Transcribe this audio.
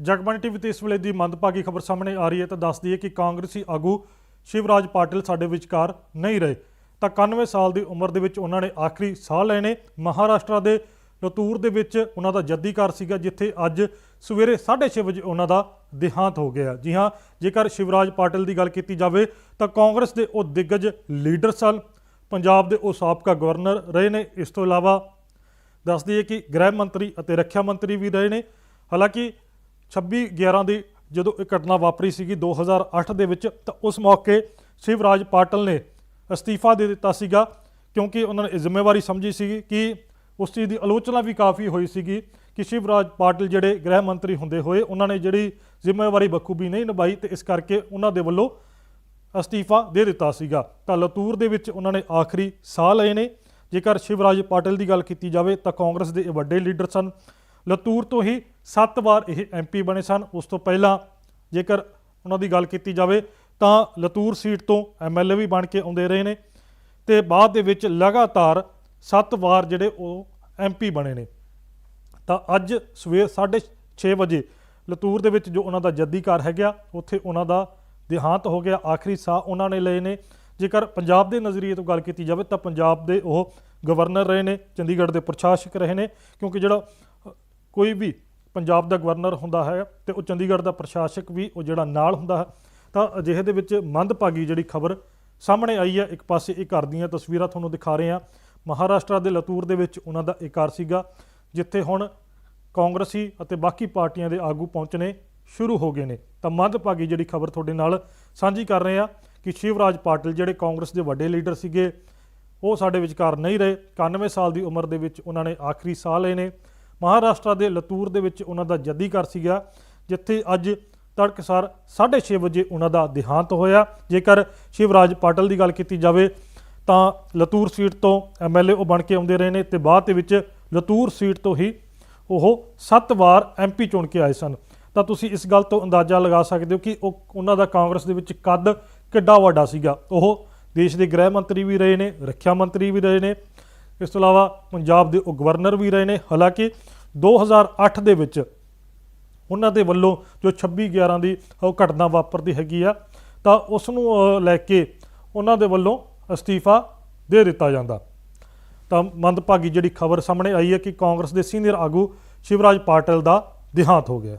Jagbani TV ਤੇ ਇਸ ਵੇਲੇ ਦੀ ਮੰਦਭਾਗੀ ਖਬਰ ਸਾਹਮਣੇ ਆ ਰਹੀ ਹੈ ਤਾਂ ਦੱਸਦੀ ਹੈ ਕਿ ਕਾਂਗਰਸੀ ਆਗੂ ਸ਼ਿਵਰਾਜ ਪਾਟਿਲ ਸਾਡੇ ਵਿਚਕਾਰ ਨਹੀਂ ਰਹੇ। ਤਾਂ 91 ਸਾਲ ਦੀ ਉਮਰ ਦੇ ਵਿੱਚ ਉਹਨਾਂ ਨੇ ਆਖਰੀ ਸਾਹ ਲਏ ਨੇ ਮਹਾਰਾਸ਼ਟਰ ਦੇ ਲਤੂਰ ਦੇ ਵਿੱਚ ਉਹਨਾਂ ਦਾ ਜੱਦੀ ਘਰ ਸੀਗਾ, ਜਿੱਥੇ ਅੱਜ ਸਵੇਰੇ 6:30 ਵਜੇ ਉਹਨਾਂ ਦਾ ਦੇਹਾਂਤ ਹੋ ਗਿਆ। ਜੀ ਹਾਂ, ਜੇਕਰ ਸ਼ਿਵਰਾਜ ਪਾਟਿਲ ਦੀ ਗੱਲ ਕੀਤੀ ਜਾਵੇ ਤਾਂ ਕਾਂਗਰਸ ਦੇ ਉਹ ਦਿੱਗਜ ਲੀਡਰ ਸਨ। ਪੰਜਾਬ ਦੇ ਉਹ ਸਾਬਕਾ ਗਵਰਨਰ ਰਹੇ ਨੇ। ਇਸ ਤੋਂ ਇਲਾਵਾ ਦੱਸਦੀ ਹੈ ਕਿ ਗ੍ਰਹਿ ਮੰਤਰੀ ਅਤੇ ਰੱਖਿਆ ਮੰਤਰੀ ਵੀ ਰਹੇ ਨੇ। ਹਾਲਾਂਕਿ 26 11 ਦੀ ਜਦੋਂ ਇਹ ਘਟਨਾ ਵਾਪਰੀ ਸੀਗੀ 2008 ਦੇ ਵਿੱਚ, ਤਾਂ ਉਸ ਮੌਕੇ ਸ਼ਿਵਰਾਜ ਪਾਟਲ ਨੇ ਅਸਤੀਫਾ ਦੇ ਦਿੱਤਾ ਸੀਗਾ, ਕਿਉਂਕਿ ਉਹਨਾਂ ਨੇ ਜ਼ਿੰਮੇਵਾਰੀ ਸਮਝੀ ਸੀਗੀ ਕਿ ਉਸ ਚੀਜ਼ ਦੀ ਆਲੋਚਨਾ ਵੀ ਕਾਫੀ ਹੋਈ ਸੀਗੀ ਕਿ ਸ਼ਿਵਰਾਜ ਪਾਟਲ ਜਿਹੜੇ ਗ੍ਰਹਿ ਮੰਤਰੀ ਹੁੰਦੇ ਹੋਏ, ਉਹਨਾਂ ਨੇ ਜਿਹੜੀ ਜ਼ਿੰਮੇਵਾਰੀ ਬਖੂਬੀ ਨਹੀਂ ਨਿਭਾਈ, ਤੇ ਇਸ ਕਰਕੇ ਉਹਨਾਂ ਦੇ ਵੱਲੋਂ ਅਸਤੀਫਾ ਦੇ ਦਿੱਤਾ ਸੀਗਾ। ਤਾਂ ਲਤੂਰ ਦੇ ਵਿੱਚ ਉਹਨਾਂ ਨੇ ਆਖਰੀ ਸਾਹ ਲਏ ਨੇ। ਜੇਕਰ ਸ਼ਿਵਰਾਜ ਪਾਟਿਲ ਦੀ ਗੱਲ ਕੀਤੀ ਜਾਵੇ, ਤਾਂ ਕਾਂਗਰਸ ਦੇ ਇਹ ਵੱਡੇ ਲੀਡਰ ਸਨ। ਲਤੂਰ ਤੋਂ ਹੀ 7 ਵਾਰ ਇਹ ਐਮਪੀ ਬਣੇ ਸਨ। ਉਸ ਤੋਂ ਪਹਿਲਾਂ ਜੇਕਰ ਉਹਨਾਂ ਦੀ ਗੱਲ ਕੀਤੀ ਜਾਵੇ ਤਾਂ ਲਤੂਰ ਸੀਟ ਤੋਂ ਐਮਐਲਏ ਵੀ ਬਣ ਕੇ ਆਉਂਦੇ ਰਹੇ ਨੇ ਤੇ ਬਾਅਦ ਦੇ ਵਿੱਚ ਲਗਾਤਾਰ 7 ਵਾਰ ਜਿਹੜੇ ਉਹ ਐਮਪੀ ਬਣੇ ਨੇ। ਤਾਂ ਅੱਜ ਸਵੇਰ 6:30 ਵਜੇ ਲਤੂਰ ਦੇ ਵਿੱਚ ਜੋ ਉਹਨਾਂ ਦਾ ਜੱਦੀ ਘਰ ਹੈਗਾ, ਉੱਥੇ ਉਹਨਾਂ ਦਾ ਦੇਹਾਂਤ ਹੋ ਗਿਆ। ਆਖਰੀ ਸਾਹ ਉਹਨਾਂ ਨੇ ਲਏ ਨੇ। ਜੇਕਰ ਪੰਜਾਬ ਦੇ ਨਜ਼ਰੀਏ ਤੋਂ ਗੱਲ ਕੀਤੀ ਜਾਵੇ ਤਾਂ ਪੰਜਾਬ ਦੇ ਉਹ ਗਵਰਨਰ ਰਹੇ ਨੇ, ਚੰਡੀਗੜ੍ਹ ਦੇ ਪ੍ਰਸ਼ਾਸਕ ਰਹੇ ਨੇ, ਕਿਉਂਕਿ ਜਿਹੜਾ ਕੋਈ ਵੀ ਪੰਜਾਬ ਦਾ ਗਵਰਨਰ ਹੁੰਦਾ ਹੈ ਤੇ ਉਹ ਚੰਡੀਗੜ੍ਹ ਦਾ ਪ੍ਰਸ਼ਾਸਕ ਵੀ ਉਹ ਜਿਹੜਾ ਨਾਲ ਹੁੰਦਾ ਹੈ, ਤਾਂ ਅਜਿਹੇ ਦੇ ਵਿੱਚ ਮੰਦਭਾਗੀ ਜਿਹੜੀ ਖਬਰ ਸਾਹਮਣੇ ਆਈ ਹੈ, ਇੱਕ ਪਾਸੇ ਇਹ ਘਰ ਦੀਆਂ ਤਸਵੀਰਾਂ ਤੁਹਾਨੂੰ ਦਿਖਾ ਰਹੇ ਹਾਂ। ਮਹਾਰਾਸ਼ਟਰ ਦੇ ਲਤੂਰ ਦੇ ਵਿੱਚ ਉਹਨਾਂ ਦਾ ਇਹ ਘਰ ਸੀਗਾ, ਜਿੱਥੇ ਹੁਣ ਕਾਂਗਰਸੀ ਅਤੇ ਬਾਕੀ ਪਾਰਟੀਆਂ ਦੇ ਆਗੂ ਪਹੁੰਚਣੇ ਸ਼ੁਰੂ ਹੋ ਗਏ ਨੇ। ਤਾਂ ਮੰਦਭਾਗੀ ਜਿਹੜੀ ਖਬਰ ਤੁਹਾਡੇ ਨਾਲ ਸਾਂਝੀ ਕਰ ਰਹੇ ਹਾਂ ਕਿ ਸ਼ਿਵਰਾਜ ਪਾਟਿਲ ਜਿਹੜੇ ਕਾਂਗਰਸ ਦੇ ਵੱਡੇ ਲੀਡਰ ਸੀਗੇ, ਉਹ ਸਾਡੇ ਵਿਚਕਾਰ ਨਹੀਂ ਰਹੇ। 91 ਸਾਲ ਦੀ ਉਮਰ ਦੇ ਵਿੱਚ ਉਹਨਾਂ ਨੇ ਆਖਰੀ ਸਾਹ ਲਏ ਨੇ। ਮਹਾਰਾਸ਼ਟਰ ਦੇ ਲਤੂਰ ਦੇ ਵਿੱਚ ਉਹਨਾਂ ਦਾ ਜੱਦੀ ਘਰ ਸੀਗਾ, ਜਿੱਥੇ ਅੱਜ ਤੜਕਸਾਰ 6:30 ਵਜੇ ਉਹਨਾਂ ਦਾ ਦੇਹਾਂਤ ਹੋਇਆ। ਜੇਕਰ ਸ਼ਿਵਰਾਜ ਪਾਟਲ ਦੀ ਗੱਲ ਕੀਤੀ ਜਾਵੇ, ਤਾਂ ਲਤੂਰ ਸੀਟ ਤੋਂ ਐਮਐਲਏ ਉਹ ਬਣ ਕੇ ਆਉਂਦੇ ਰਹੇ ਨੇ ਤੇ ਬਾਅਦ ਦੇ ਵਿੱਚ ਲਤੂਰ ਸੀਟ ਤੋਂ ਹੀ ਉਹ 7 ਵਾਰ ਐਮਪੀ ਚੁਣ ਕੇ ਆਏ ਸਨ। ਤਾਂ ਤੁਸੀਂ ਇਸ ਗੱਲ ਤੋਂ ਅੰਦਾਜ਼ਾ ਲਗਾ ਸਕਦੇ ਹੋ ਕਿ ਉਹ ਉਹਨਾਂ ਦਾ ਕਾਂਗਰਸ ਦੇ ਵਿੱਚ ਕੱਦ ਕਿੱਡਾ ਵੱਡਾ ਸੀਗਾ। ਉਹ ਦੇਸ਼ ਦੇ ਗ੍ਰਹਿ ਮੰਤਰੀ ਵੀ ਰਹੇ ਨੇ, ਰੱਖਿਆ ਮੰਤਰੀ ਵੀ ਰਹੇ ਨੇ। ਇਸ ਤੋਂ ਇਲਾਵਾ ਪੰਜਾਬ ਦੇ ਉਹ ਗਵਰਨਰ ਵੀ ਰਹੇ ਨੇ। ਹਾਲਾਂਕਿ 2008 ਦੇ ਵਿੱਚ ਉਹਨਾਂ ਦੇ ਵੱਲੋਂ ਜੋ 26 11 ਦੀ ਉਹ ਘਟਨਾ ਵਾਪਰਦੀ ਹੈਗੀ ਆ, ਤਾਂ ਉਸ ਨੂੰ ਲੈ ਕੇ ਉਹਨਾਂ ਦੇ ਵੱਲੋਂ ਅਸਤੀਫਾ ਦੇ ਦਿੱਤਾ ਜਾਂਦਾ। ਤਾਂ ਮੰਦਭਾਗੀ ਜਿਹੜੀ ਖਬਰ ਸਾਹਮਣੇ ਆਈ ਹੈ ਕਿ ਕਾਂਗਰਸ ਦੇ ਸੀਨੀਅਰ ਆਗੂ ਸ਼ਿਵਰਾਜ ਪਾਟਿਲ ਦਾ ਦੇਹਾਂਤ ਹੋ ਗਿਆ